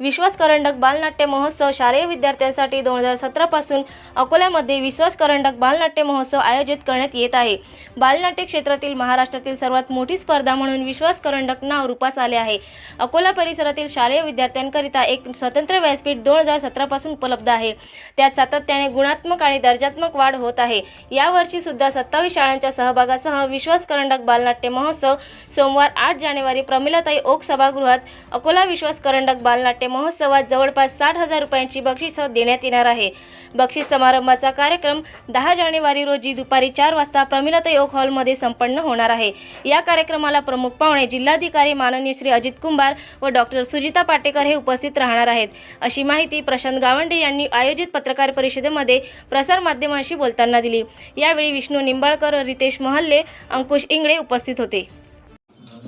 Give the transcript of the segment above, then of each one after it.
विश्वास करंडक बालनाट्य महोत्सव शालेय विद्यार्थ्यांसाठी दोन हजार सतरापासून अकोल्यामध्ये विश्वास करंडक बालनाट्य महोत्सव आयोजित करण्यात येत आहे. बालनाट्य क्षेत्रातील महाराष्ट्रातील सर्वात मोठी स्पर्धा म्हणून विश्वास करंडक नाव रूपास आले आहे. अकोला परिसरातील शालेय विद्यार्थ्यांकरिता एक स्वतंत्र व्यासपीठ दोन हजार सतरापासून उपलब्ध आहे. त्यात सातत्याने गुणात्मक आणि दर्जात्मक वाढ होत आहे. यावर्षी सुद्धा सत्तावीस शाळांच्या सहभागासह विश्वास करंडक बालनाट्य महोत्सव सोमवार आठ जानेवारी प्रमिलाताई ओक सभागृहात अकोला विश्वास करंडक बालनाट्य महोत्सवात जवळपास साठ हजार रुपयांची बक्षिसं देण्यात येणार आहे. बक्षीस समारंभाचा कार्यक्रम दहा जानेवारी रोजी दुपारी चार वाजता प्रमिलता योग हॉलमध्ये संपन्न होणार आहे. या कार्यक्रमाला प्रमुख पाहुणे जिल्हाधिकारी माननीय श्री अजित कुंभार व डॉक्टर सुजिता पाटेकर हे उपस्थित राहणार आहेत. अशी माहिती प्रशांत गावंडे यांनी आयोजित पत्रकार परिषदेमध्ये प्रसारमाध्यमांशी बोलताना दिली. यावेळी विष्णू निंबाळकर रितेश महल्ले अंकुश इंगळे उपस्थित होते.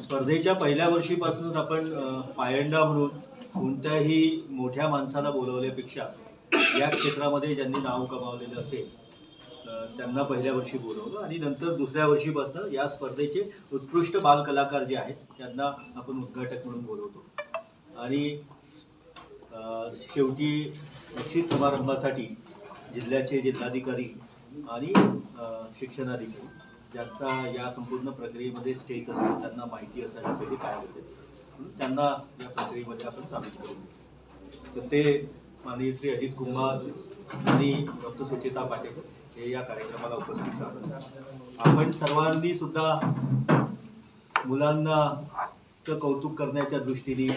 स्पर्धेच्या पहिल्या वर्षीपासूनच आपण पायंडा म्हणून हो. कोणत्याही मोठ्या माणसाला बोलवल्यापेक्षा या क्षेत्रामध्ये ज्यांनी नाव कमावलेलं असेल त्यांना पहिल्या वर्षी बोलवलं आणि नंतर दुसऱ्या वर्षीपासून या स्पर्धेचे उत्कृष्ट बालकलाकार जे आहेत त्यांना आपण उद्घाटक म्हणून बोलवतो. आणि शेवटी निश्चित समारंभासाठी जिल्ह्याचे जिल्हाधिकारी आणि शिक्षणाधिकारी ज्यांचा या संपूर्ण प्रक्रियेमध्ये स्टेक असेल त्यांना माहिती असायला पाहिजे काय होते म्हणून त्यांना या प्रक्रियेमध्ये आपण सामील करू. तर ते माननीय श्री अजित कुंभार आणि डॉक्टर सुचिता पाटेकर हे या कार्यक्रमाला उपस्थित राहतात. आपण सर्वांनी सुद्धा मुलांना चं कौतुक करण्याच्या दृष्टीने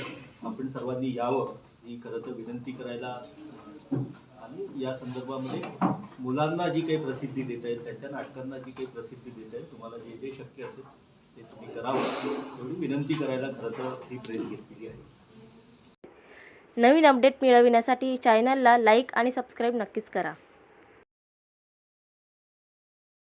आपण सर्वांनी यावं ही खरं तर विनंती करायला आणि या संदर्भामध्ये मुलांना जी काही प्रसिद्धी देता येईल त्यांच्या नाटकांना जी काही प्रसिद्धी देता येईल तुम्हाला जे जे शक्य असेल ते तुम्ही करावं. एवढी विनंती करायला खरं तर ही प्रेस घेतलेली आहे. नवीन अपडेट मिळविण्यासाठी चॅनलला लाईक आणि सबस्क्राईब नक्कीच करा.